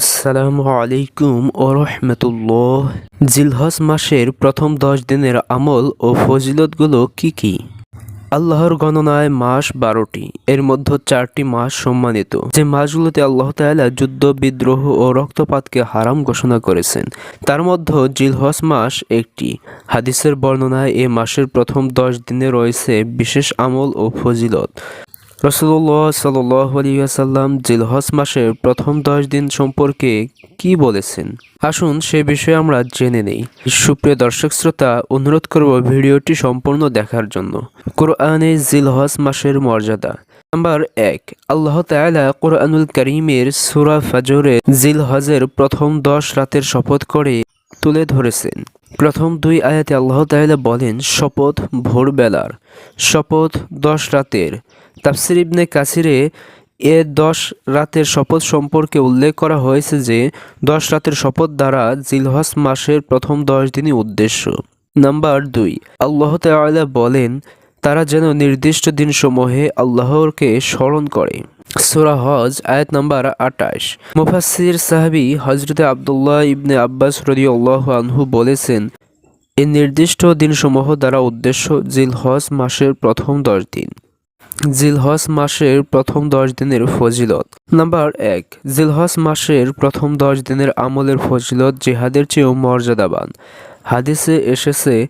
আসসালামু আলাইকুম ও রহমতুল্লাহ। জিলহজ মাসের প্রথম দশ দিনের আমল ও ফজিলতগুলো কি কি? আল্লাহর গণনায় মাস বারোটি, এর মধ্যে চারটি মাস সম্মানিত। যে মাসগুলোতে আল্লাহ তাআলা যুদ্ধ, বিদ্রোহ ও রক্তপাতকে হারাম ঘোষণা করেছেন, তার মধ্যে জিলহস মাস একটি। হাদিসের বর্ণনায় এ মাসের প্রথম দশ দিনে রয়েছে বিশেষ আমল ও ফজিলত। রসুল্লাহ সাল্লাম জিলহজ মাসের প্রথম দশ দিন সম্পর্কে কি বলেছেন? আসুন সে বিষয়ে আমরা জেনে নেই। সুপ্রিয় দর্শক শ্রোতা, অনুরোধ করব ভিডিওটি সম্পূর্ণ দেখার জন্য। কোরআনে জিলহজ মাসের মর্যাদা। নাম্বার এক, আল্লাহ তাআলা কোরআনুল করিমের সুরা ফাজরে জিলহজের প্রথম দশ রাতের শপথ করে তুলে ধরেছেন। প্রথম দুই আয়াতে আল্লাহ তাআলা বলেন, শপথ ভোরবেলার, শপথ দশ রাতের। তাফসির ইবনে কাসিরে এ দশ রাতের শপথ সম্পর্কে উল্লেখ করা হয়েছে যে, দশ রাতের শপথ দ্বারা জিলহজ মাসের প্রথম দশ দিনই উদ্দেশ্য। নাম্বার দুই, আল্লাহ তাআলা বলেন, তারা যেন নির্দিষ্ট দিনসমূহে আল্লাহরকে স্মরণ করে। সুরা হজ, আয়াত নাম্বার আটাশ মুফাসির সাহাবি হজরতে আবদুল্লাহ ইবনে আব্বাস রদি আল্লাহ আনহু বলেছেন এই নির্দিষ্ট দিনসমূহ দ্বারা উদ্দেশ্য জিলহজ মাসের প্রথম দশ দিন। জিলহজ মাসের প্রথম দশ দিনের ফজিলত। নাম্বার এক, জিলহজ মাসের প্রথম দশ দিনের আমলের ফজিলত জেহাদের চেয়েও মর্যাদাবান। হাদিসে এসেছে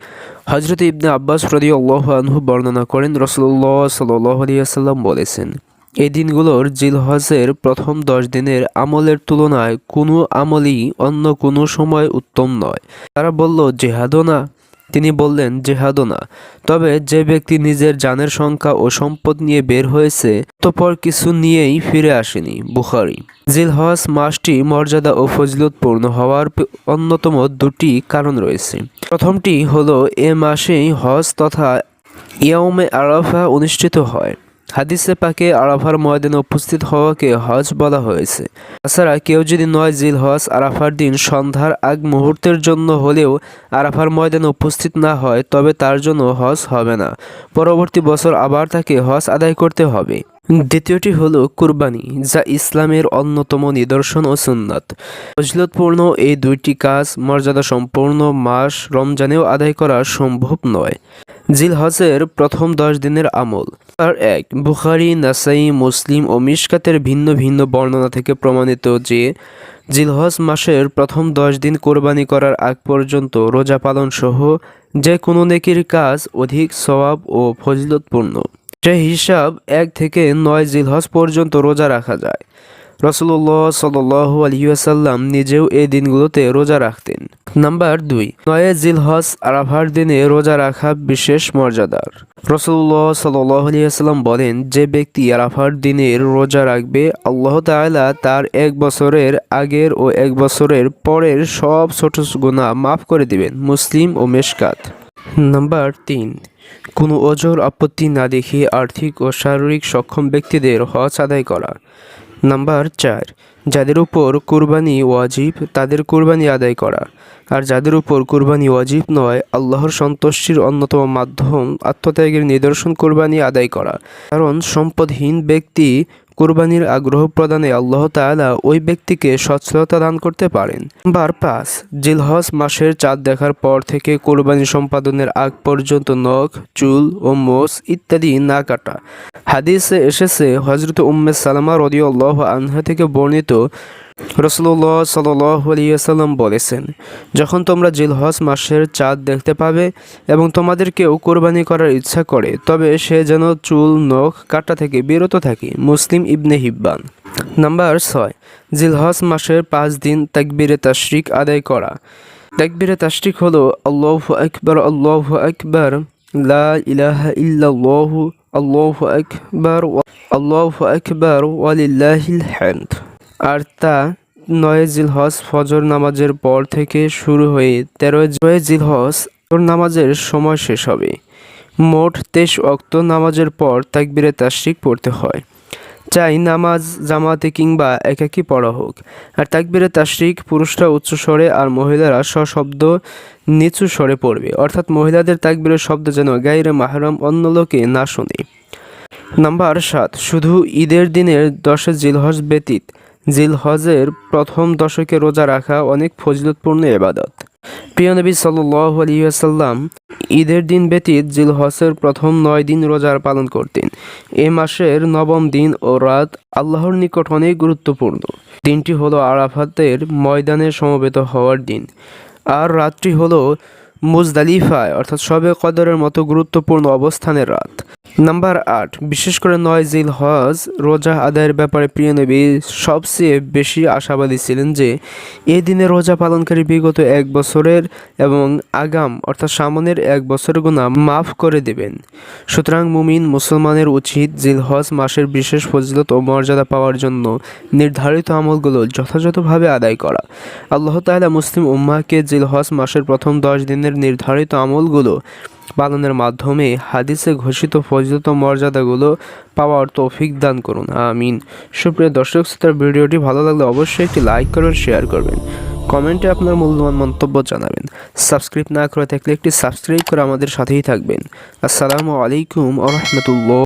হজরত ইবনে আব্বাস রদি আনহু বর্ণনা করেন রসুল্লাহ সাল্লাম বলেছেন এই দিনগুলোর জিলহজের প্রথম দশ দিনের আমলের তুলনায় কোনো আমলই অন্য কোনো সময় উত্তম নয়। তারা বলল, জেহাদও না। তিনি বললেন, জেহাদও না। তবে যে ব্যক্তি নিজের জানের সংখ্যা ও সম্পদ নিয়ে বের হয়েছে অতঃপর কিছু নিয়েই ফিরে আসেনি। বুখারি। জিলহজ মাসটি মর্যাদা ও ফজিলতপূর্ণ হওয়ার অন্যতম দুটি কারণ রয়েছে। প্রথমটি হলো, এ মাসেই হজ তথা ইয়াউমে আরাফা অনুষ্ঠিত হয়। হাদিসে পাকে আরাফার ময়দানে উপস্থিত হওয়াকে হজ বলা হয়েছে। তাছাড়া কেউ যদি নয় জিল হজ, আরাফার দিন সন্ধ্যার আগ মুহূর্তের জন্য হলেও আরাফার ময়দানে উপস্থিত না হয়, তবে তার জন্য হজ হবে না। পরবর্তী বছর আবার তাকে হজ আদায় করতে হবে। দ্বিতীয়টি হলো কুরবানি, যা ইসলামের অন্যতম নিদর্শন ও সুন্নাত। ফজিলতপূর্ণ এই দুইটি কাজ মর্যাদা সম্পূর্ণ মাস রমজানেও আদায় করা সম্ভব নয়। জিল হজের প্রথম দশ দিনের আমল। আর এক, বুখারি, নাসাই, মুসলিম ও মিশকাতের ভিন্ন ভিন্ন বর্ণনা থেকে প্রমাণিত যে, জিলহজ মাসের প্রথম দশ দিন কোরবানি করার আগ পর্যন্ত রোজা পালন সহ যে কোনো নেকির কাজ অধিক সওয়াব ও ফজিলতপূর্ণ। সে হিসাব এক থেকে নয় জিলহজ পর্যন্ত রোজা রাখা যায়। রসুল্লাহ সাল আলহিউসাল্লাম নিজেও এই দিনগুলোতে রোজা রাখতেন। নাম্বার দুই, নয় জিলহজ আরাফার দিনে রোজা রাখা বিশেষ মর্যাদার। রসুল্লাহ সাল্লাম বলেন, যে ব্যক্তি আরাফার দিনের রোজা রাখবে, আল্লাহ তাআলা তার এক বছরের আগের ও এক বছরের পরের সব ছোট গুণা মাফ করে দিবেন, মুসলিম ও মেশকাত নাম্বার তিন, কোনো ওজোর আপত্তি না দেখিয়ে আর্থিক ও শারীরিক সক্ষম ব্যক্তিদের হজ আদায় করা। নাম্বার চার, যাদের উপর কুরবানি ওয়াজিব, তাদের কুরবানি আদায় করা। আর যাদের উপর কুরবানি ওয়াজিব নয়, আল্লাহর সন্তুষ্টির অন্যতম মাধ্যম আত্মত্যাগের নিদর্শন কুরবানি আদায় করা। কারণ সম্পদহীন ব্যক্তি কুরবানির আগ্রহ প্রদানে আল্লাহ তালা ওই ব্যক্তিকে সচ্ছলতা দান করতে পারেন। নাম্বার পাঁচ, জিলহজ মাসের চাঁদ দেখার পর থেকে কোরবানি সম্পাদনের আগ পর্যন্ত নখ, চুল ও মোষ ইত্যাদি না কাটা। হাদিসে এসেছে হজরত উম্মে সালামা রদিউল্লাহ আনহা থেকে বর্ণিত রসুল্লাহ সাল্লাম বলেছেন, যখন তোমরা জিলহজ মাসের চাঁদ দেখতে পাবে এবং তোমাদের কেউ কোরবানি করার ইচ্ছা করে, তবে সে যেন চুল, নখ, কাটা থেকে বিরত থাকে। মুসলিম ইবনে হিব্বান। নাম্বার ছয়, জিলহজ মাসের পাঁচ দিন তাকবিরে তাশরিক আদায় করা। তাকবিরে তাশরিক হলো, আল্লাহ আকবর আল্লাহ আকবর, লা ইলাহা আল্লাহু আকবর আল্লাহু আকবর ওয়ালিল্লাহিল হ্যান্ড আর তা নয় জিলহজ ফজর নামাজের পর থেকে শুরু হয়ে তেরো জয় জিলহজ ফজর নামাজের সময় শেষ হবে। মোট তেইশ অক্ত নামাজের পর তাকবিরে তাশরিক পড়তে হয়। চাই নামাজ, জামাতে কিংবা একাকী পড়া হোক। আর তাকবিরে তাশরিক পুরুষরা উচ্চ স্বরে আর মহিলারা সশব্দ নিচু স্বরে পড়বে। অর্থাৎ মহিলাদের তাকবিরের শব্দ যেন গাইরে মাহরাম অন্য লোকে না শোনে। নাম্বার সাত, শুধু ঈদের দিনের দশে জিলহজ ব্যতীত জিল হজের প্রথম দশকে রোজা রাখা অনেক ফজিলতপূর্ণ এবাদত প্রিয় নবী সাল্লাহ আলিয়াসাল্লাম ঈদের দিন ব্যতীত জিল হজের প্রথম নয় দিন রোজার পালন করতেন। এ মাসের নবম দিন ও রাত আল্লাহর নিকট অনেক গুরুত্বপূর্ণ। দিনটি হলো আরাফাতের ময়দানে সমবেত হওয়ার দিন। আর রাতটি হলো মুজদালিফায়, অর্থাৎ শবে কদরের মতো গুরুত্বপূর্ণ অবস্থানের রাত। নাম্বার আট, বিশেষ করে নয় জিল হজ রোজা আদায়ের ব্যাপারে প্রিয় নবী, সবচেয়ে বেশি আশাবাদী ছিলেন যে, এই দিনে রোজা পালনকারী বিগত এক বছরের এবং আগাম, অর্থাৎ সামনের এক বছরের গুণা মাফ করে দেবেন। সুতরাং মুমিন মুসলমানের উচিত জিল হজ মাসের বিশেষ ফজিলত ও মর্যাদা পাওয়ার জন্য নির্ধারিত আমলগুলো যথাযথভাবে আদায় করা। আল্লাহ তাআলা মুসলিম উম্মাকে জিল হজ মাসের প্রথম দশ দিনের নির্ধারিত আমলগুলো পালনের মাধ্যমে হাদিসে ঘোষিত ফজিলত মর্যাদাগুলো পাওয়ার তৌফিক দান করুন। আমিন। সুপ্রিয় দর্শক শ্রোতার ভিডিওটি ভালো লাগলে অবশ্যই একটি লাইক করবেন শেয়ার করবেন। কমেন্টে আপনার মূল্যবান মন্তব্য জানাবেন। সাবস্ক্রাইব না করে থাকলে একটি সাবস্ক্রাইব করে আমাদের সাথেই থাকবেন। আসসালামু আলাইকুম আ রহমতুল্লাহ।